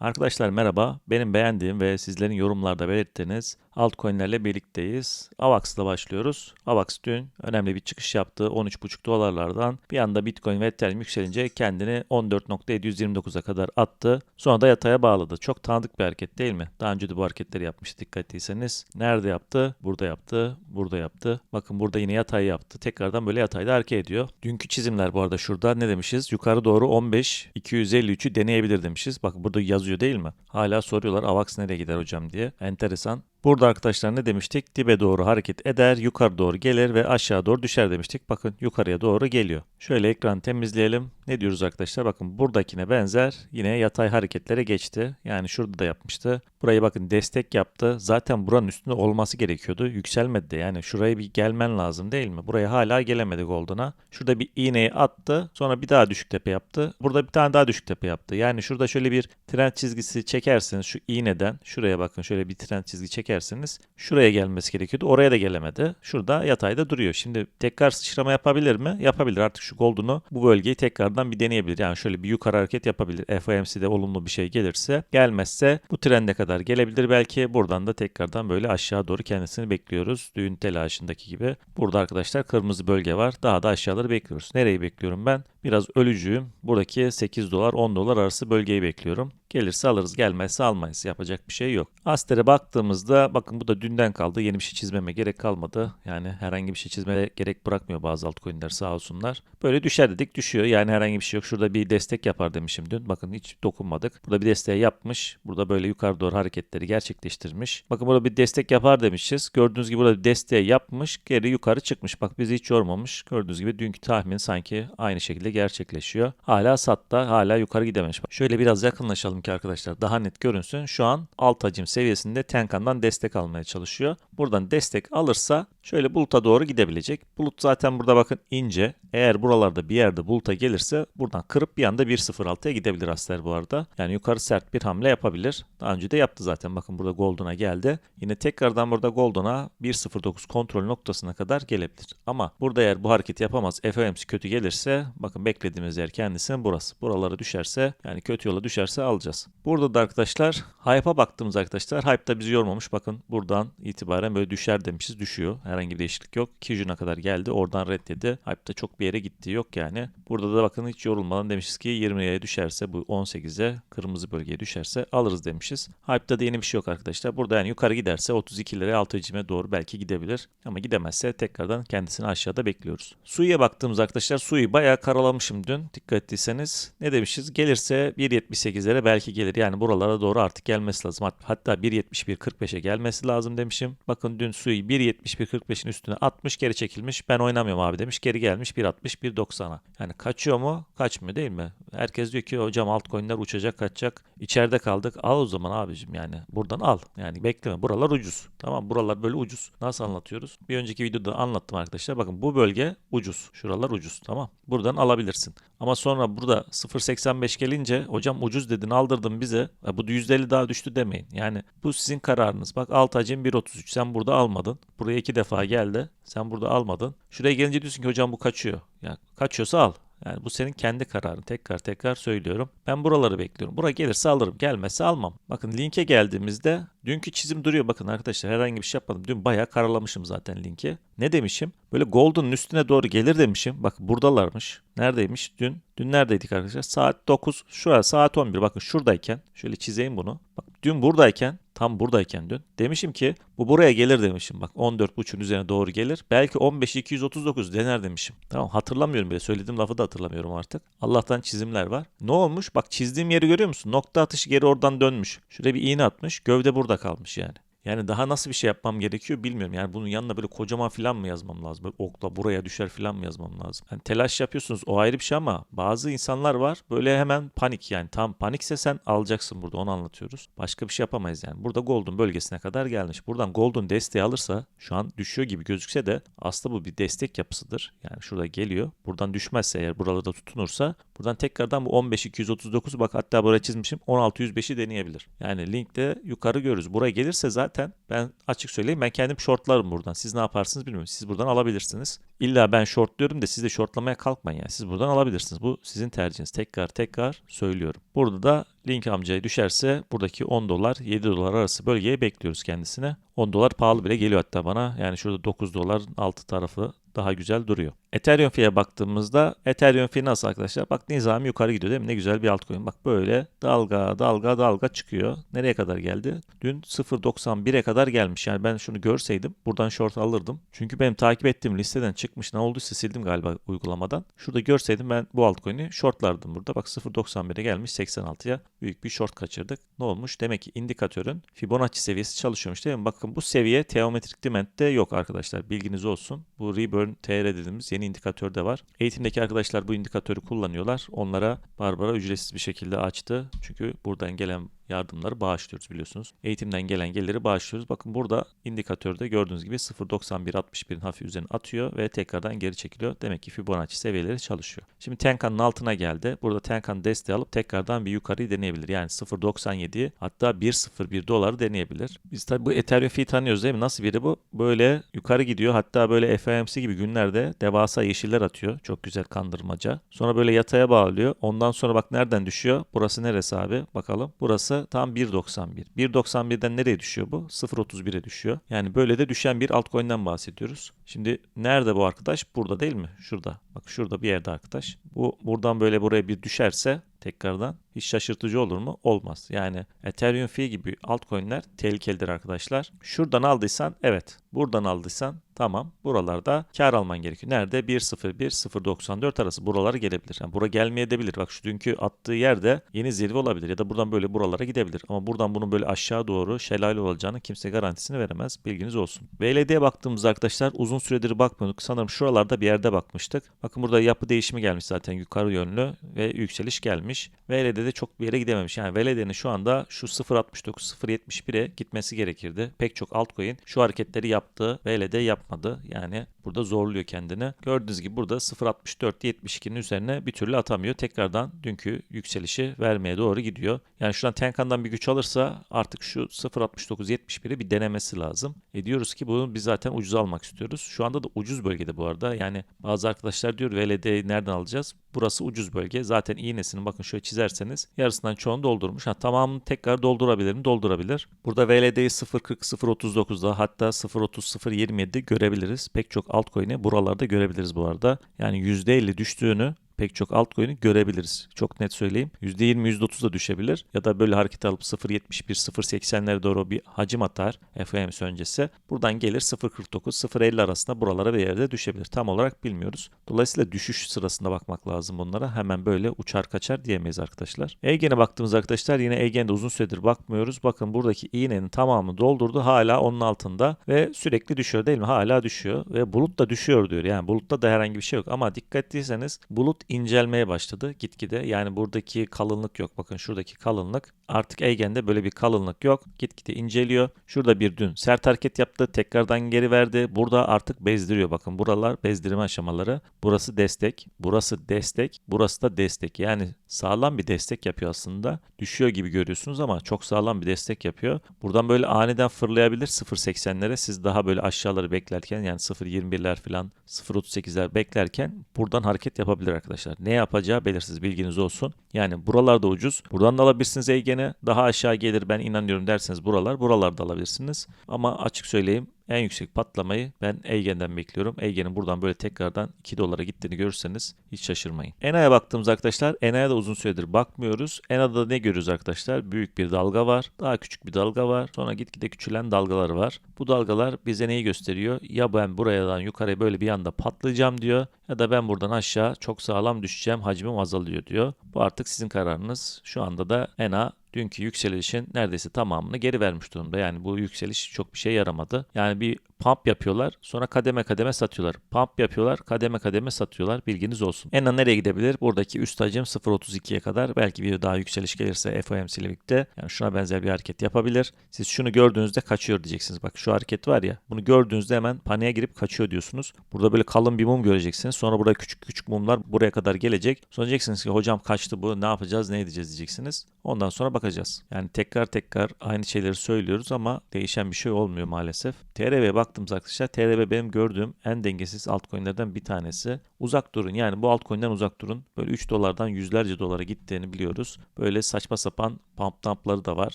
Arkadaşlar merhaba. Benim beğendiğim ve sizlerin yorumlarda belirttiğiniz altcoin'lerle birlikteyiz. AVAX'la başlıyoruz. AVAX dün önemli bir çıkış yaptı. 13,5 dolarlardan bir anda Bitcoin ve Ethereum yükselince kendini 14.729'a kadar attı. Sonra da yataya bağladı. Çok tanıdık bir hareket değil mi? Daha önce de bu hareketleri yapmıştı dikkat ettiyseniz. Nerede yaptı? Burada yaptı. Burada yaptı. Bakın burada yine yatay yaptı. Tekrardan böyle yatayda hareket ediyor. Dünkü çizimler bu arada şurada ne demişiz? Yukarı doğru 15 253'ü deneyebilir demişiz. Bakın burada yazıyor değil mi? Hala soruyorlar AVAX nereye gider hocam diye. Enteresan. Burada arkadaşlar ne demiştik? Dibe doğru hareket eder, yukarı doğru gelir ve aşağı doğru düşer demiştik. Bakın yukarıya doğru geliyor. Şöyle ekranı temizleyelim. Ne diyoruz arkadaşlar? Bakın buradakine benzer yine yatay hareketlere geçti. Yani şurada da yapmıştı. Burayı bakın destek yaptı. Zaten buranın üstünde olması gerekiyordu. Yükselmedi de yani şuraya bir gelmen lazım değil mi? Buraya hala gelemedi Golden'a. Şurada bir iğneyi attı. Sonra bir daha düşük tepe yaptı. Burada bir tane daha düşük tepe yaptı. Yani şurada şöyle bir trend çizgisi çekerseniz şu iğneden şuraya bakın şöyle bir trend çizgi çekerseniz şuraya gelmesi gerekiyordu. Oraya da gelemedi. Şurada yatayda duruyor. Şimdi tekrar sıçrama yapabilir mi? Yapabilir. Artık şu Golden'u bu bölgeyi tekrardan bir deneyebilir. Yani şöyle bir yukarı hareket yapabilir. FOMC'de olumlu bir şey gelirse. Gelmezse bu trende kadar gelebilir. Belki buradan da tekrardan böyle aşağı doğru kendisini bekliyoruz. Düğün telaşındaki gibi. Burada arkadaşlar kırmızı bölge var. Daha da aşağıları bekliyoruz. Nereyi bekliyorum ben? Biraz ölücüyüm. Buradaki 8 dolar 10 dolar arası bölgeyi bekliyorum. Gelirse alırız gelmezse almayız. Yapacak bir şey yok. Aster'e baktığımızda bakın bu da dünden kaldı. Yeni bir şey çizmeme gerek kalmadı. Yani herhangi bir şey çizmeye gerek bırakmıyor bazı altcoin'ler sağ olsunlar. Böyle düşer dedik düşüyor. Yani herhangi bir şey yok. Şurada bir destek yapar demişim dün. Bakın hiç dokunmadık. Burada bir desteği yapmış. Burada böyle yukarı doğru hareketleri gerçekleştirmiş. Bakın burada bir destek yapar demişiz. Gördüğünüz gibi burada bir desteği yapmış. Geri yukarı çıkmış. Bak bizi hiç yormamış. Gördüğünüz gibi dünkü tahmin sanki aynı şekilde gerçekleşiyor. Hala satta hala yukarı gidememiş. Şöyle biraz yakınlaşalım ki arkadaşlar daha net görünsün. Şu an alt hacim seviyesinde Tenkan'dan destek almaya çalışıyor. Buradan destek alırsa şöyle buluta doğru gidebilecek. Bulut zaten burada bakın ince. Eğer buralarda bir yerde buluta gelirse buradan kırıp bir anda 1.06'ya gidebilir Aster bu arada. Yani yukarı sert bir hamle yapabilir. Daha önce de yaptı zaten. Bakın burada Golden'a geldi. Yine tekrardan burada Golden'a 1.09 kontrol noktasına kadar gelebilir. Ama burada eğer bu hareketi yapamaz FOMC kötü gelirse bakın beklediğimiz yer kendisinin burası. Buralara düşerse yani kötü yola düşerse alacağız. Burada da arkadaşlar Hype'a baktığımız arkadaşlar Hype da bizi yormamış. Bakın buradan itibaren böyle düşer demişiz. Düşüyor. Herhangi bir değişiklik yok. Kijun'a kadar geldi. Oradan reddedi. Hype'da çok bir yere gitti yok yani. Burada da bakın hiç yorulmadan demişiz ki 20'ye düşerse bu 18'e kırmızı bölgeye düşerse alırız demişiz. Hype'da da yeni bir şey yok arkadaşlar. Burada yani yukarı giderse 32 liraya altı hacime doğru belki gidebilir. Ama gidemezse tekrardan kendisini aşağıda bekliyoruz. Sui'ye baktığımız arkadaşlar Sui bayağı karalamışım dün. Dikkat ettiyseniz ne demişiz? Gelirse 1.78'lere belki gelir. Yani buralara doğru artık gelmesi lazım. Hatta 1.71.45'e gelmesi lazım demişim. Bakın dün Sui 1.71.45'in üstüne atmış geri çekilmiş. Ben oynamıyorum abi demiş. Geri gelmiş 1.60 1.90'a. Yani kaçıyor mu? Kaçmıyor değil mi? Herkes diyor ki hocam altcoin'ler uçacak kaçacak. İçeride kaldık. Al o zaman abicim yani. Buradan al. Yani bekleme. Buralar ucuz. Tamam buralar böyle ucuz. Nasıl anlatıyoruz? Bir önceki videoda anlattım arkadaşlar. Bakın bu bölge ucuz. Şuralar ucuz. Tamam. Buradan alabilirsin. Ama sonra burada 0.85 gelince hocam ucuz dedin aldırdın bize. E, bu %50 daha düştü demeyin. Yani bu sizin kararınız. Bak alt hacim 1.33 sen burada almadın. Buraya iki defa geldi. Sen burada almadın. Şuraya gelince diyorsun ki hocam bu kaçıyor. Ya kaçıyorsa al. Yani bu senin kendi kararın. Tekrar tekrar söylüyorum. Ben buraları bekliyorum. Bura gelirse alırım. Gelmezse almam. Bakın linke geldiğimizde dünkü çizim duruyor. Bakın arkadaşlar herhangi bir şey yapmadım. Dün bayağı karalamışım zaten linki. Ne demişim? Böyle Golden'ın üstüne doğru gelir demişim. Bak buradalarmış. Neredeymiş? Dün. Dün neredeydik arkadaşlar? Saat 9. Şu an saat 11. Bakın şuradayken. Şöyle çizeyim bunu. Bak dün buradayken tam buradayken dün demişim ki bu buraya gelir demişim. Bak 14.5'un üzerine doğru gelir. Belki 15.239 dener demişim. Tamam hatırlamıyorum bile. Söylediğim lafı da hatırlamıyorum artık. Allah'tan çizimler var. Ne olmuş? Bak çizdiğim yeri görüyor musun? Nokta atışı geri oradan dönmüş. Şuraya bir iğne atmış. Gövde burada kalmış yani. Yani daha nasıl bir şey yapmam gerekiyor bilmiyorum. Yani bunun yanına böyle kocaman filan mı yazmam lazım? Böyle okla buraya düşer filan mı yazmam lazım? Yani telaş yapıyorsunuz o ayrı bir şey ama bazı insanlar var böyle hemen panik yani tam panikse sen alacaksın burada onu anlatıyoruz. Başka bir şey yapamayız yani. Burada Golden bölgesine kadar gelmiş. Buradan Golden desteği alırsa şu an düşüyor gibi gözükse de aslında bu bir destek yapısıdır. Yani şurada geliyor. Buradan düşmezse eğer buralarda tutunursa buradan tekrardan bu 15239 bak hatta buraya çizmişim 16105'i deneyebilir. Yani linkte yukarı görürüz. Buraya gelirse zaten zaten ben açık söyleyeyim ben kendim shortlarım buradan. Siz ne yaparsınız bilmiyorum. Siz buradan alabilirsiniz. İlla ben shortluyorum da siz de shortlamaya kalkmayın yani. Siz buradan alabilirsiniz. Bu sizin tercihiniz. Tekrar tekrar söylüyorum. Burada da link amcaya düşerse buradaki 10 dolar 7 dolar arası bölgeye bekliyoruz kendisine. 10 dolar pahalı bile geliyor hatta bana. Yani şurada 9 dolar altı tarafı daha güzel duruyor. Ethereum fiye baktığımızda Ethereum fi nasıl arkadaşlar? Bak nizami yukarı gidiyor değil mi? Ne güzel bir altcoin. Bak böyle dalga dalga dalga çıkıyor. Nereye kadar geldi? Dün 0.91'e kadar gelmiş. Yani ben şunu görseydim buradan short alırdım. Çünkü benim takip ettiğim listeden çıkmış. Ne olduysa sildim galiba uygulamadan. Şurada görseydim ben bu altcoin'i shortlardım burada. Bak 0.91'e gelmiş 86'ya. Büyük bir short kaçırdık. Ne olmuş? Demek ki indikatörün Fibonacci seviyesi çalışıyormuş değil mi? Bakın bu seviye teometrik dimentte yok arkadaşlar. Bilginiz olsun. Bu Reburn TR dediğimiz yeni indikatör de var. Eğitimdeki arkadaşlar bu indikatörü kullanıyorlar. Onlara Barbara ücretsiz bir şekilde açtı. Çünkü buradan gelen yardımları bağışlıyoruz biliyorsunuz. Eğitimden gelen geliri bağışlıyoruz. Bakın burada indikatörde gördüğünüz gibi 0.91.61'in hafif üzerine atıyor ve tekrardan geri çekiliyor. Demek ki Fibonacci seviyeleri çalışıyor. Şimdi Tenkan'ın altına geldi. Burada Tenkan desteği alıp tekrardan bir yukarıyı deneyebilir. Yani 0.97 hatta 1.01 doları deneyebilir. Biz tabi bu Ethereum fee tanıyoruz değil mi? Nasıl biri bu? Böyle yukarı gidiyor. Hatta böyle FOMC gibi günlerde devasa yeşiller atıyor. Çok güzel kandırmaca. Sonra böyle yataya bağlıyor. Ondan sonra bak nereden düşüyor? Burası neresi abi? Bakalım. Burası tam 1.91. 1.91'den nereye düşüyor bu? 0.31'e düşüyor. Yani böyle de düşen bir altcoin'den bahsediyoruz. Şimdi nerede bu arkadaş? Burada değil mi? Şurada. Bak şurada bir yerde arkadaş. Bu buradan böyle buraya bir düşerse tekrardan hiç şaşırtıcı olur mu? Olmaz. Yani Ethereum fee gibi altcoin'ler tehlikelidir arkadaşlar. Şuradan aldıysan evet. Buradan aldıysan tamam. Buralarda kar alman gerekiyor. Nerede? 1.01 0.94 arası buralara gelebilir. Yani bura gelmeyebilir. Bak şu dünkü attığı yerde yeni zirve olabilir ya da buradan böyle buralara gidebilir. Ama buradan bunun böyle aşağı doğru şelale olacağını kimse garantisini veremez. Bilginiz olsun. VLD'ye baktığımızda arkadaşlar uzun süredir bakmıyorduk. Sanırım şuralarda bir yerde bakmıştık. Bakın burada yapı değişimi gelmiş zaten yukarı yönlü ve yükseliş gelmiş. VLD'de çok bir yere gidememiş. Yani VLD'nin şu anda şu 0.69 0.71'e gitmesi gerekirdi. Pek çok altcoin şu hareketleri yaptı. VLD yapmadı. Yani burada zorluyor kendini. Gördüğünüz gibi burada 0.64 72'nin üzerine bir türlü atamıyor. Tekrardan dünkü yükselişi vermeye doğru gidiyor. Yani şuradan Tenkan'dan bir güç alırsa artık şu 0.69 71'i bir denemesi lazım. E diyoruz ki bunu biz zaten ucuz almak istiyoruz. Şu anda da ucuz bölgede bu arada. Yani bazı arkadaşlar diyor VLD'yi nereden alacağız? Burası ucuz bölge. Zaten iğnesini bakın şöyle çizerseniz yarısından çoğunu doldurmuş. Ha, tamamını tekrar doldurabilir mi? Doldurabilir. Burada VLD'yi 0.40 0.39'da hatta 0.30 0.27'de görebiliriz. Pek çok altcoin'i buralarda görebiliriz bu arada. Yani %50 düştüğünü pek çok altcoin'i görebiliriz. Çok net söyleyeyim. %20 %30 da düşebilir. Ya da böyle hareket alıp 0.71 0.80'lere doğru bir hacim atar FOMC öncesi. Buradan gelir 0.49 0.50 arasında buralara bir yerde düşebilir. Tam olarak bilmiyoruz. Dolayısıyla düşüş sırasında bakmak lazım bunlara. Hemen böyle uçar kaçar diyemeyiz arkadaşlar. Egen'e baktığımız arkadaşlar yine Egen'de uzun süredir bakmıyoruz. Bakın buradaki iğnenin tamamını doldurdu. Hala onun altında ve sürekli düşüyor değil mi? Hala düşüyor ve bulut da düşüyor diyor. Yani bulutta da herhangi bir şey yok ama dikkat ettiyseniz bulut incelmeye başladı gitgide. Yani buradaki kalınlık yok. Bakın şuradaki kalınlık artık Egen'de böyle bir kalınlık yok. Gitgide inceliyor. Şurada bir dün sert hareket yaptı. Tekrardan geri verdi. Burada artık bezdiriyor. Bakın buralar bezdirme aşamaları. Burası destek. Burası destek. Burası da destek. Yani sağlam bir destek yapıyor aslında. Düşüyor gibi görüyorsunuz ama çok sağlam bir destek yapıyor. Buradan böyle aniden fırlayabilir 0.80'lere. Siz daha böyle aşağıları beklerken yani 0.21'ler falan 0.38'ler beklerken buradan hareket yapabilir arkadaşlar. Ne yapacağı belirsiz bilginiz olsun. Yani buralarda ucuz. Buradan da alabilirsiniz Egen'e. Daha aşağı gelir ben inanıyorum derseniz buralar. Buralarda alabilirsiniz. Ama açık söyleyeyim en yüksek patlamayı ben Eigen'den bekliyorum. Eigen'in buradan böyle tekrardan 2 dolara gittiğini görürseniz hiç şaşırmayın. ENA'ya baktığımız arkadaşlar ENA'ya da uzun süredir bakmıyoruz. ENA'da ne görüyoruz arkadaşlar? Büyük bir dalga var. Daha küçük bir dalga var. Sonra gitgide küçülen dalgalar var. Bu dalgalar bize neyi gösteriyor? Ya ben buradan yukarıya böyle bir anda patlayacağım diyor ya da ben buradan aşağı çok sağlam düşeceğim hacmim azalıyor diyor. Bu artık sizin kararınız. Şu anda da ENA dünkü yükselişin neredeyse tamamını geri vermiş durumda. Yani bu yükseliş çok bir şey yaramadı. Yani bir pump yapıyorlar sonra kademe kademe satıyorlar. Pump yapıyorlar kademe kademe satıyorlar. Bilginiz olsun. ENA nereye gidebilir? Buradaki üst hacim 0.32'ye kadar belki bir daha yükseliş gelirse FOMC ile birlikte yani şuna benzer bir hareket yapabilir. Siz şunu gördüğünüzde kaçıyor diyeceksiniz. Bak şu hareket var ya bunu gördüğünüzde hemen paniğe girip kaçıyor diyorsunuz. Burada böyle kalın bir mum göreceksiniz. Sonra burada küçük küçük mumlar buraya kadar gelecek. Sonra diyeceksiniz ki hocam kaçtı bu ne yapacağız ne edeceğiz diyeceksiniz. Ondan sonra bakacağız. Yani tekrar tekrar aynı şeyleri söylüyoruz ama değişen bir şey olmuyor maalesef. TRB'ye baktığımız arkadaşlar TRB benim gördüğüm en dengesiz altcoin'lerden bir tanesi. Uzak durun yani bu altcoin'den uzak durun. Böyle 3 dolardan yüzlerce dolara gittiğini biliyoruz. Böyle saçma sapan pump dump'ları da var.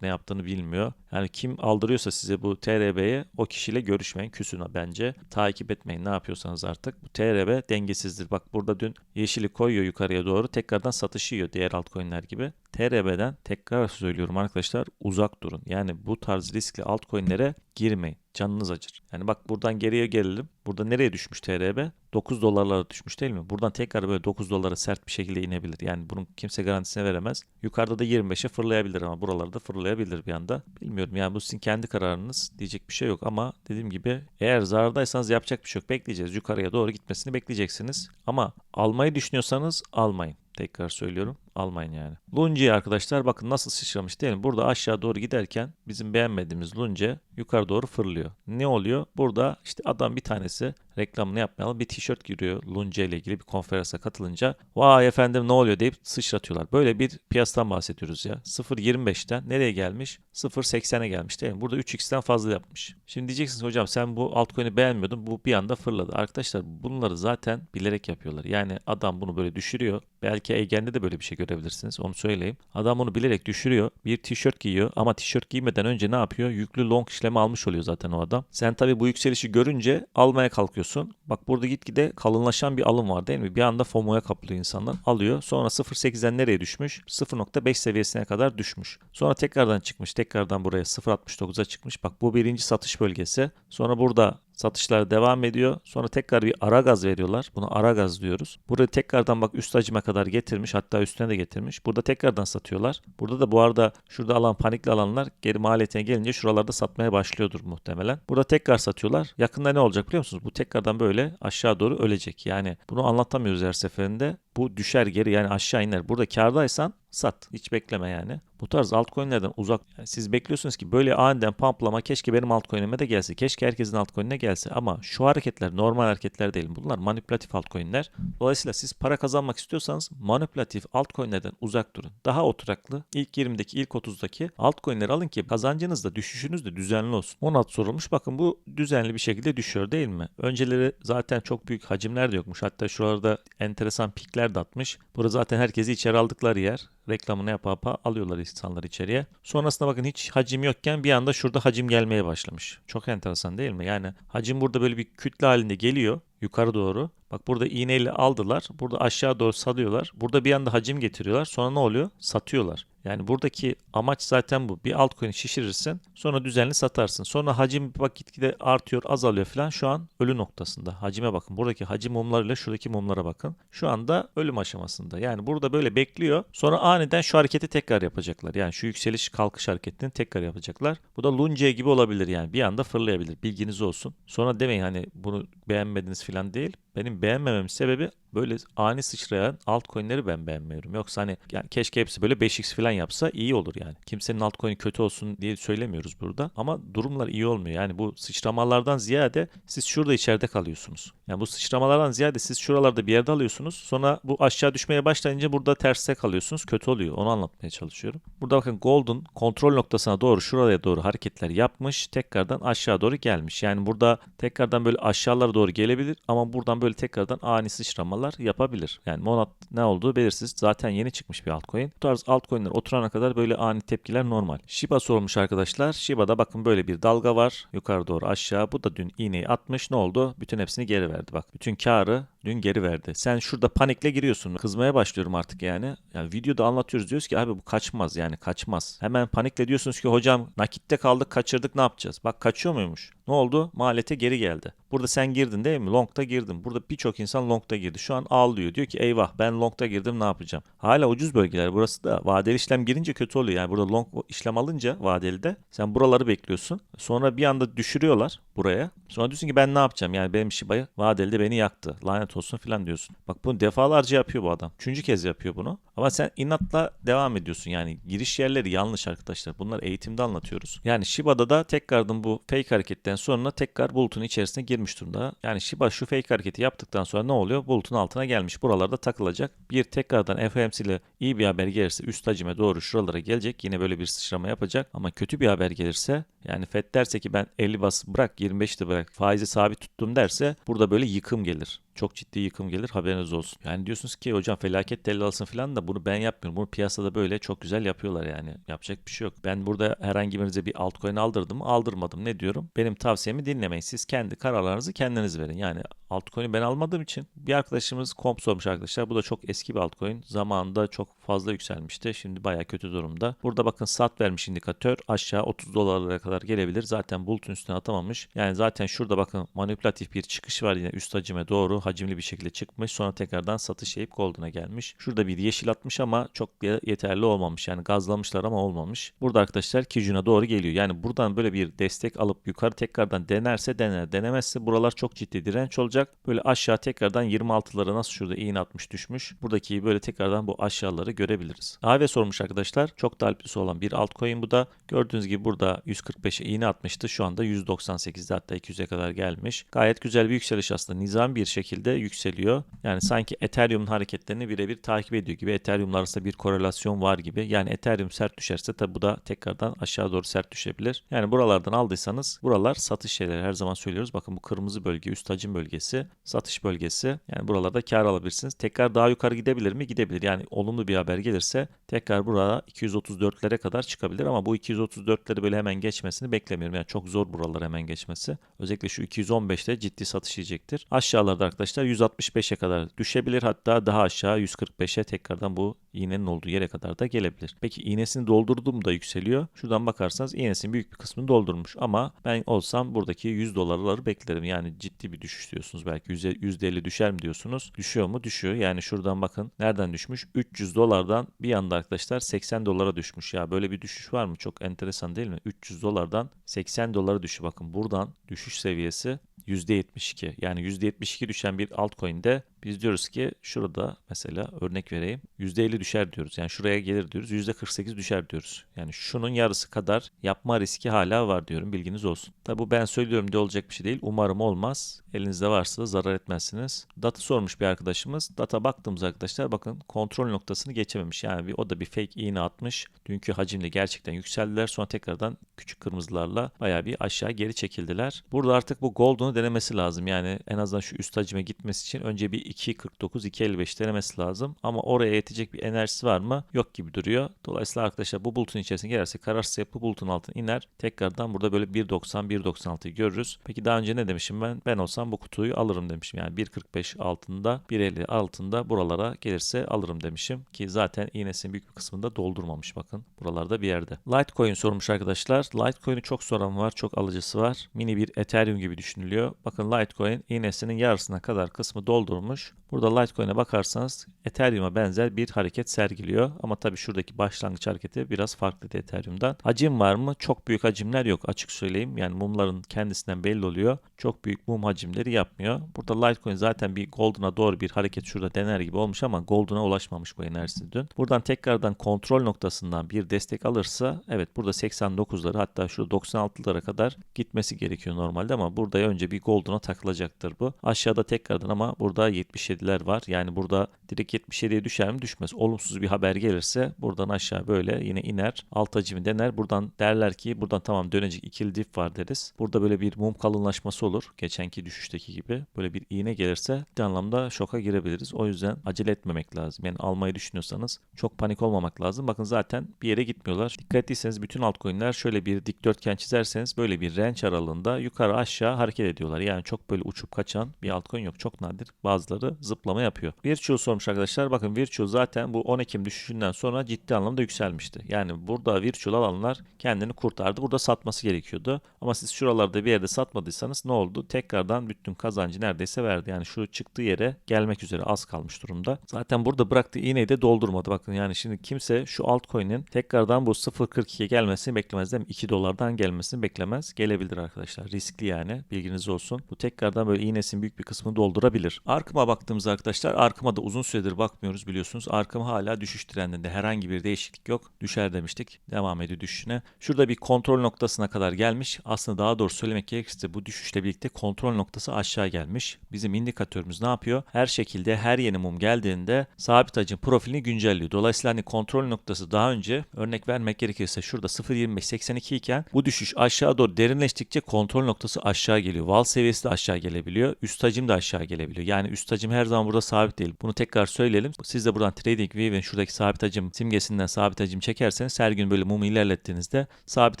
Ne yaptığını bilmiyor. Yani kim aldırıyorsa size bu TRB'ye o kişiyle görüşmeyin. Küsün bence. Takip etmeyin ne yapıyorsanız artık. Bu TRB dengesizdir. Bak burada dün yeşili koyuyor yukarıya doğru. Tekrardan satışı yiyor diğer altcoin'ler gibi. TRB'den tekrar söylüyorum arkadaşlar uzak durun. Yani bu tarz riskli altcoin'lere girmeyin. Canınız acır. Yani bak buradan geriye gelelim. Burada nereye düşmüş TRB? 9 dolarlara düşmüş değil mi? Buradan tekrar böyle 9 dolara sert bir şekilde inebilir. Yani bunun kimse garantisine veremez. Yukarıda da 25'e fırlayabilir ama buralarda fırlayabilir bir anda. Bilmiyorum yani bu sizin kendi kararınız. Diyecek bir şey yok ama dediğim gibi eğer zarardaysanız yapacak bir şey yok. Bekleyeceğiz. Yukarıya doğru gitmesini bekleyeceksiniz. Ama almayı düşünüyorsanız almayın. Tekrar söylüyorum almayın yani. Lunge arkadaşlar bakın nasıl sıçramış mi? Burada aşağı doğru giderken bizim beğenmediğimiz Lunge yukarı doğru fırlıyor. Ne oluyor? Burada işte adam bir tanesi reklamını yapmayalım bir tişört giriyor Lunge ile ilgili bir konferansa katılınca vay efendim ne oluyor deyip sıçratıyorlar. Böyle bir piyasadan bahsediyoruz ya. 0.25'ten nereye gelmiş? 0.80'e gelmiş değil mi? Burada 3x'ten fazla yapmış. Şimdi diyeceksiniz hocam sen bu altcoin'i beğenmiyordun bu bir anda fırladı. Arkadaşlar bunları zaten bilerek yapıyorlar. Yani adam bunu böyle düşürüyor. Belki Egen'de de böyle bir şey görebilirsiniz. Onu söyleyeyim. Adam bunu bilerek düşürüyor. Bir tişört giyiyor ama tişört giymeden önce ne yapıyor? Yüklü long işlemi almış oluyor zaten o adam. Sen tabi bu yükselişi görünce almaya kalkıyorsun. Bak burada gitgide kalınlaşan bir alım var değil mi? Bir anda FOMO'ya kaplıyor insanlar. Alıyor. Sonra 0.8'den nereye düşmüş? 0.5 seviyesine kadar düşmüş. Sonra tekrardan çıkmış. Tekrardan buraya 0.69'a çıkmış. Bak bu birinci satış bölgesi. Sonra burada Satışlar devam ediyor. Sonra tekrar bir ara gaz veriyorlar. Buna ara gaz diyoruz. Burada tekrardan bak üst hacime kadar getirmiş. Hatta üstüne de getirmiş. Burada tekrardan satıyorlar. Burada da bu arada şurada alan panikli alanlar geri maliyetine gelince şuralarda satmaya başlıyordur muhtemelen. Burada tekrar satıyorlar. Yakında ne olacak biliyor musunuz? Bu tekrardan böyle aşağı doğru ölecek. Yani bunu anlatamıyoruz her seferinde. Bu düşer geri yani aşağı iner. Burada kardaysan sat. Hiç bekleme yani. Bu tarz altcoin'lerden uzak. Yani siz bekliyorsunuz ki böyle aniden pumplama keşke benim altcoin'ime de gelse. Keşke herkesin altcoin'ine gelse. Ama şu hareketler normal hareketler değil. Bunlar manipülatif altcoin'ler. Dolayısıyla siz para kazanmak istiyorsanız manipülatif altcoin'lerden uzak durun. Daha oturaklı ilk 20'deki ilk 30'daki altcoin'leri alın ki kazancınız da düşüşünüz de düzenli olsun. 16 sorulmuş. Bakın bu düzenli bir şekilde düşüyor değil mi? Önceleri zaten çok büyük hacimler de yokmuş. Hatta şurada enteresan pikler de atmış. Burada zaten herkesi içeri aldıkları yer reklamını yapa yapa alıyorlar insanlar içeriye. Sonrasında bakın hiç hacim yokken bir anda şurada hacim gelmeye başlamış. Çok enteresan değil mi? Yani hacim burada böyle bir kütle halinde geliyor yukarı doğru. Bak burada iğneyle aldılar. Burada aşağı doğru salıyorlar. Burada bir anda hacim getiriyorlar. Sonra ne oluyor? Satıyorlar. Yani buradaki amaç zaten bu. Bir altcoin şişirirsin. Sonra düzenli satarsın. Sonra hacim bak gitgide artıyor azalıyor falan. Şu an ölü noktasında. Hacime bakın. Buradaki hacim mumlarıyla şuradaki mumlara bakın. Şu anda ölüm aşamasında. Yani burada böyle bekliyor. Sonra aniden şu hareketi tekrar yapacaklar. Yani şu yükseliş kalkış hareketini tekrar yapacaklar. Bu da Lunce gibi olabilir yani. Bir anda fırlayabilir. Bilginiz olsun. Sonra demeyin hani bunu beğenmediniz falan değil. Benim beğenmememin sebebi böyle ani sıçrayan altcoin'leri ben beğenmiyorum. Yoksa hani yani keşke hepsi böyle 5x falan yapsa iyi olur yani. Kimsenin altcoin'i kötü olsun diye söylemiyoruz burada. Ama durumlar iyi olmuyor. Yani bu sıçramalardan ziyade siz şurada içeride kalıyorsunuz. Yani bu sıçramalardan ziyade siz şuralarda bir yerde alıyorsunuz. Sonra bu aşağı düşmeye başlayınca burada terste kalıyorsunuz. Kötü oluyor. Onu anlatmaya çalışıyorum. Burada bakın Golden kontrol noktasına doğru şuraya doğru hareketler yapmış. Tekrardan aşağı doğru gelmiş. Yani burada tekrardan böyle aşağılara doğru gelebilir ama buradan böyle tekrardan ani sıçramalar yapabilir. Yani Monat ne olduğu belirsiz. Zaten yeni çıkmış bir altcoin. Bu tarz altcoin'ler oturana kadar böyle ani tepkiler normal. Shiba sormuş arkadaşlar. Shiba'da bakın böyle bir dalga var. Yukarı doğru aşağı. Bu da dün iğneyi atmış. Ne oldu? Bütün hepsini geri verdi. Bak bütün karı dün geri verdi. Sen şurada panikle giriyorsun. Kızmaya başlıyorum artık yani. Yani videoda anlatıyoruz diyoruz ki abi bu kaçmaz yani kaçmaz. Hemen panikle diyorsunuz ki hocam nakitte kaldık kaçırdık ne yapacağız? Bak kaçıyor muymuş? Ne oldu? Maliyete geri geldi. Burada sen girdin değil mi? Long'da girdin. Burada birçok insan long'da girdi. Şu an ağlıyor. Diyor ki eyvah ben long'da girdim ne yapacağım? Hala ucuz bölgeler. Burası da vadeli işlem girince kötü oluyor. Yani burada long işlem alınca vadeli de sen buraları bekliyorsun. Sonra bir anda düşürüyorlar buraya. Sonra diyorsun ki ben ne yapacağım? Yani benim Shiba'yı vadeli de beni yaktı. Lanet olsun falan diyorsun. Bak bunu defalarca yapıyor bu adam. Üçüncü kez yapıyor bunu. Ama sen inatla devam ediyorsun. Yani giriş yerleri yanlış arkadaşlar. Bunlar eğitimde anlatıyoruz. Yani Shiba'da da tekrardan bu fake hareketten sonra tekrar bulutun içerisine girmiş durumda. Yani Shiba şu fake hareketi yaptıktan sonra ne oluyor? Bulutun altına gelmiş. Buralarda takılacak. Bir tekrardan FOMC ile iyi bir haber gelirse üst hacime doğru şuralara gelecek. Yine böyle bir sıçrama yapacak. Ama kötü bir haber gelirse yani FED derse ki ben 50 bas bırak 25 de bırak faizi sabit tuttum derse burada böyle yıkım gelir. Çok ciddi yıkım gelir haberiniz olsun. Yani diyorsunuz ki hocam felaket tellalsın falan da bunu ben yapmıyorum. Bunu piyasada böyle çok güzel yapıyorlar yani. Yapacak bir şey yok. Ben burada herhangi birinize bir altcoin aldırdım mı? Aldırmadım. Ne diyorum? Benim tavsiyemi dinlemeyin. Siz kendi kararlarınızı kendiniz verin. Yani altcoin'i ben almadığım için bir arkadaşımız komp sormuş arkadaşlar. Bu da çok eski bir altcoin. Zamanında çok fazla yükselmişti. Şimdi baya kötü durumda. Burada bakın sat vermiş indikatör. Aşağı 30 dolarlara kadar gelebilir. Zaten bulutun üstüne atamamış. Yani zaten şurada bakın manipülatif bir çıkış var yine üst hacime doğru hacimli bir şekilde çıkmış. Sonra tekrardan satış yapıp Golden'a gelmiş. Şurada bir yeşil atmış ama çok yeterli olmamış. Yani gazlamışlar ama olmamış. Burada arkadaşlar Kijun'a doğru geliyor. Yani buradan böyle bir destek alıp yukarı tekrardan denerse dener. Denemezse buralar çok ciddi direnç olacak. Böyle aşağı tekrardan 26'lara nasıl şurada iğne atmış düşmüş. Buradaki böyle tekrardan bu aşağıları görebiliriz. AV sormuş arkadaşlar. Çok da alplisi olan bir altcoin bu da. Gördüğünüz gibi burada 145'e iğne atmıştı. Şu anda 198'de hatta 200'e kadar gelmiş. Gayet güzel bir yükseliş aslında. Nizam bir şekilde yükseliyor. Yani sanki Ethereum'un hareketlerini birebir takip ediyor gibi. Ethereum'la arasında bir korelasyon var gibi. Yani Ethereum sert düşerse tabi bu da tekrardan aşağı doğru sert düşebilir. Yani buralardan aldıysanız buralar satış şeyleri her zaman söylüyoruz. Bakın bu kırmızı bölge üst hacim bölgesi satış bölgesi. Yani buralarda kar alabilirsiniz. Tekrar daha yukarı gidebilir mi? Gidebilir. Yani olumlu bir haber gelirse tekrar burada 234'lere kadar çıkabilir ama bu 234'leri böyle hemen geçmesini beklemiyorum. Yani çok zor buralar hemen geçmesi. Özellikle şu 215'te ciddi satış yiyecektir. Aşağılarda arkadaşlar 165'e kadar düşebilir. Hatta daha aşağı 145'e tekrardan bu iğnenin olduğu yere kadar da gelebilir. Peki iğnesini doldurdum da yükseliyor. Şuradan bakarsanız iğnesinin büyük bir kısmını doldurmuş ama ben olsam buradaki 100 dolarları beklerim. Yani ciddi bir düşüş diyorsunuz. Belki %50 düşer mi diyorsunuz. Düşüyor mu? Düşüyor. Yani şuradan bakın nereden düşmüş? 300 dolardan bir anda arkadaşlar 80 dolara düşmüş. Ya böyle bir düşüş var mı? Çok enteresan değil mi? 300 dolardan 80 dolara düşüyor. Bakın buradan düşüş seviyesi %72. Yani %72 düşen bir altcoin'de biz diyoruz ki şurada mesela örnek vereyim %50 düşer diyoruz. Yani şuraya gelir diyoruz %48 düşer diyoruz. Yani şunun yarısı kadar yapma riski hala var diyorum bilginiz olsun. Tabi bu ben söylüyorum diye olacak bir şey değil. Umarım olmaz. Elinizde varsa zarar etmezsiniz. Data sormuş bir arkadaşımız. Data baktığımız arkadaşlar bakın kontrol noktasını geçememiş. Yani bir, o da bir fake iğne atmış. Dünkü hacimle gerçekten yükseldiler. Sonra tekrardan küçük kırmızılarla baya bir aşağı geri çekildiler. Burada artık bu Golden'u denemesi lazım. Yani en azından şu üst hacime gitmesi için önce bir 2.49 2.55 denemesi lazım. Ama oraya yetecek bir enerjisi var mı? Yok gibi duruyor. Dolayısıyla arkadaşlar bu bulutun içerisine girerse kararsız yapı bulutun altına iner. Tekrardan burada böyle 1.90 1.96'yı görürüz. Peki daha önce ne demişim ben? Ben olsam bu kutuyu alırım demişim. Yani 1.45 altında 1.50 altında buralara gelirse alırım demişim. Ki zaten iğnesinin büyük bir kısmında doldurmamış bakın. Buralarda bir yerde. Litecoin sormuş arkadaşlar. Litecoin'i çok soran var. Çok alıcısı var. Mini bir Ethereum gibi düşünülüyor. Bakın Litecoin iğnesinin yarısına kadar kısmı doldurmuş. Burada Litecoin'e bakarsanız Ethereum'a benzer bir hareket sergiliyor. Ama tabii şuradaki başlangıç hareketi biraz farklı Ethereum'dan. Hacim var mı? Çok büyük hacimler yok açık söyleyeyim. Yani mumların kendisinden belli oluyor. Çok büyük mum hacimleri yapmıyor. Burada Litecoin zaten bir Golden'a doğru bir hareket şurada dener gibi olmuş ama Golden'a ulaşmamış bu enerjisi dün. Buradan tekrardan kontrol noktasından bir destek alırsa evet burada 89'ları hatta şurada 96'lara kadar gitmesi gerekiyor normalde ama burada önce bir Golden'a takılacaktır bu. Aşağıda tekrardan ama burada 77'ler var. Yani burada direkt 77'ye düşer mi? Düşmez. Olumsuz bir haber gelirse buradan aşağı böyle yine iner. Alt hacimi dener. Buradan derler ki buradan tamam dönecek ikili dip var deriz. Burada böyle bir mum kalınlaşması olur. Geçenki düşüşteki gibi. Böyle bir iğne gelirse bir anlamda şoka girebiliriz. O yüzden acele etmemek lazım. Yani almayı düşünüyorsanız çok panik olmamak lazım. Bakın zaten bir yere gitmiyorlar. Dikkat ettiyseniz bütün altcoin'ler şöyle bir dikdörtgen çizerseniz böyle bir range aralığında yukarı aşağı hareket ediyorlar. Yani çok böyle uçup kaçan bir altcoin yok. Çok nadir. Bazıları zıplama yapıyor. Virtual sormuş arkadaşlar. Bakın Virtual zaten bu 10 Ekim düşüşünden sonra ciddi anlamda yükselmişti. Yani burada Virtual alanlar kendini kurtardı. Burada satması gerekiyordu. Ama siz şuralarda bir yerde satmadıysanız ne oldu? Tekrardan bütün kazancı neredeyse verdi. Yani şu çıktığı yere gelmek üzere az kalmış durumda. Zaten burada bıraktığı iğneyi de doldurmadı. Bakın yani şimdi kimse şu altcoin'in tekrardan bu 0.42'ye gelmesini beklemez değil mi? 2 dolardan gelmesini beklemez. Gelebilir arkadaşlar. Riskli yani. Bilginiz olsun. Bu tekrardan böyle iğnesinin büyük bir kısmını doldurabilir. Arkıma Baktığımızda arkadaşlar arkıma da uzun süredir bakmıyoruz biliyorsunuz. Arkım hala düşüş trendinde herhangi bir değişiklik yok. Düşer demiştik. Devam ediyor düşüşüne. Şurada bir kontrol noktasına kadar gelmiş. Aslında daha doğru söylemek gerekirse bu düşüşle birlikte kontrol noktası aşağı gelmiş. Bizim indikatörümüz ne yapıyor? Her şekilde her yeni mum geldiğinde sabit hacim profilini güncelliyor. Dolayısıyla hani kontrol noktası daha önce örnek vermek gerekirse şurada 0.2582 iken bu düşüş aşağı doğru derinleştikçe kontrol noktası aşağı geliyor. Val seviyesi de aşağı gelebiliyor. Üst hacim de aşağı gelebiliyor. Yani üst hacim her zaman burada sabit değil. Bunu tekrar söyleyelim. Siz de buradan TradingView'in şuradaki sabit hacim simgesinden sabit hacim çekerseniz her gün böyle mumu ilerlettiğinizde sabit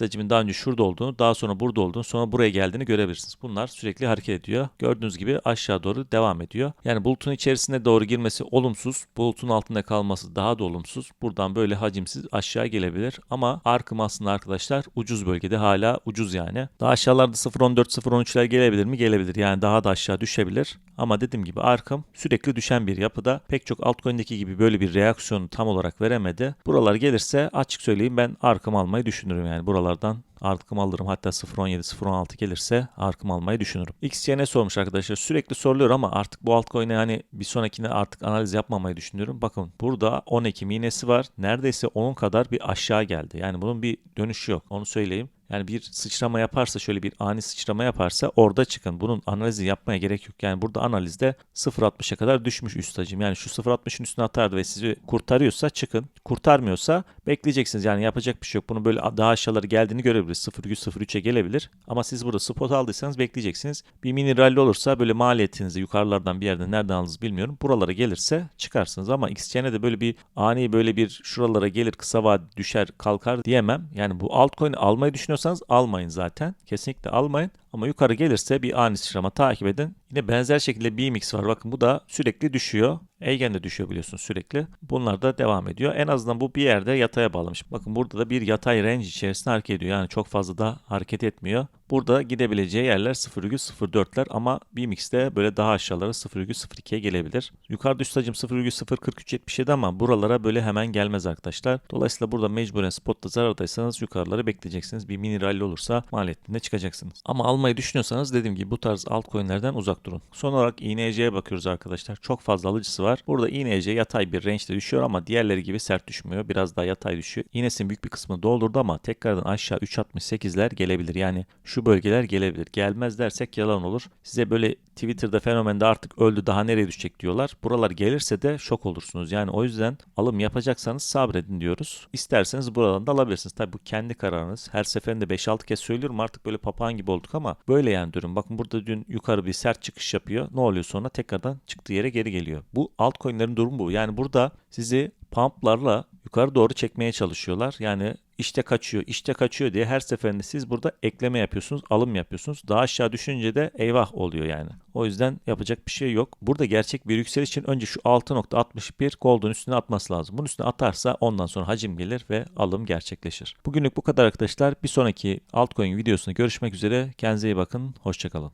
hacimin daha önce şurada olduğunu, daha sonra burada olduğunu, sonra buraya geldiğini görebilirsiniz. Bunlar sürekli hareket ediyor. Gördüğünüz gibi aşağı doğru devam ediyor. Yani bulutun içerisine doğru girmesi olumsuz, bulutun altında kalması daha da olumsuz. Buradan böyle hacimsiz aşağı gelebilir. Ama arkım aslında arkadaşlar ucuz bölgede hala ucuz yani. Daha aşağılarda 0.14-0.13'ler gelebilir mi? Gelebilir. Yani daha da aşağı düşebilir. Ama dediğim gibi arkım sürekli düşen bir yapıda. Pek çok altcoin'deki gibi böyle bir reaksiyonu tam olarak veremedi. Buralar gelirse açık söyleyeyim ben arkım almayı düşünürüm yani buralardan arkım alırım. Hatta 0.17, 0.16 gelirse arkım almayı düşünürüm. XCN'e sormuş arkadaşlar. Sürekli soruluyor ama artık bu altcoin'e hani bir sonrakine artık analiz yapmamayı düşünüyorum. Bakın burada 10 Ekim iğnesi var. Neredeyse onun kadar bir aşağı geldi. Yani bunun bir dönüşü yok. Onu söyleyeyim. Yani bir sıçrama yaparsa şöyle bir ani sıçrama yaparsa orada çıkın. Bunun analizi yapmaya gerek yok. Yani burada analizde 0.60'a kadar düşmüş üst hacim. Yani şu 0.60'ın üstüne atardı ve sizi kurtarıyorsa çıkın. Kurtarmıyorsa bekleyeceksiniz. Yani yapacak bir şey yok. Bunun böyle daha aşağıları geldiğini görebiliriz. 0.03'e gelebilir. Ama siz burada spot aldıysanız bekleyeceksiniz. Bir mini rally olursa böyle maliyetinizi yukarılardan bir yerden nereden aldınız bilmiyorum. Buralara gelirse çıkarsınız. Ama XCN'e de böyle bir ani böyle bir şuralara gelir kısa vade düşer kalkar diyemem. Yani bu altcoin almayı düşünüyorsanız almayın zaten. Kesinlikle almayın. Ama yukarı gelirse bir ani sıçrama takip edin. Yine benzer şekilde BMX var. Bakın bu da sürekli düşüyor. Eigen de düşüyor biliyorsunuz sürekli. Bunlar da devam ediyor. En azından bu bir yerde yataya bağlamış. Bakın burada da bir yatay range içerisinde hareket ediyor. Yani çok fazla da hareket etmiyor. Burada gidebileceği yerler 0,04'ler ama BMX'de böyle daha aşağılara 0,02'ye gelebilir. Yukarıda üst hacim 0,04377 ama buralara böyle hemen gelmez arkadaşlar. Dolayısıyla burada mecburen spotta zarardaysanız yukarıları bekleyeceksiniz. Bir mini rally olursa maliyetinde çıkacaksınız. Ama almayı düşünüyorsanız dediğim gibi bu tarz altcoin'lerden uzak durun. Son olarak INC'ye bakıyoruz arkadaşlar. Çok fazla alıcısı var. Burada INC yatay bir range'de düşüyor ama diğerleri gibi sert düşmüyor. Biraz daha yatay düşüyor. İğnesinin büyük bir kısmını doldurdu ama tekrardan aşağı 3.68'ler gelebilir. Yani şu bölgeler gelebilir. Gelmez dersek yalan olur. Size böyle Twitter'da fenomende artık öldü daha nereye düşecek diyorlar. Buralar gelirse de şok olursunuz. Yani o yüzden alım yapacaksanız sabredin diyoruz. İsterseniz buradan da alabilirsiniz. Tabi bu kendi kararınız. Her seferinde 5-6 kez söylüyorum artık böyle papağan gibi olduk ama böyle yani diyorum. Bakın burada dün yukarı bir sert çıkış yapıyor. Ne oluyor sonra tekrardan çıktığı yere geri geliyor. Bu altcoin'lerin durumu bu. Yani burada sizi pumplarla yukarı doğru çekmeye çalışıyorlar. Yani işte kaçıyor, işte kaçıyor diye her seferinde siz burada ekleme yapıyorsunuz, alım yapıyorsunuz. Daha aşağı düşünce de eyvah oluyor yani. O yüzden yapacak bir şey yok. Burada gerçek bir yükseliş için önce şu 6.61 gold'un üstüne atması lazım. Bunun üstüne atarsa ondan sonra hacim gelir ve alım gerçekleşir. Bugünlük bu kadar arkadaşlar. Bir sonraki altcoin videosunda görüşmek üzere. Kendinize iyi bakın. Hoşçakalın.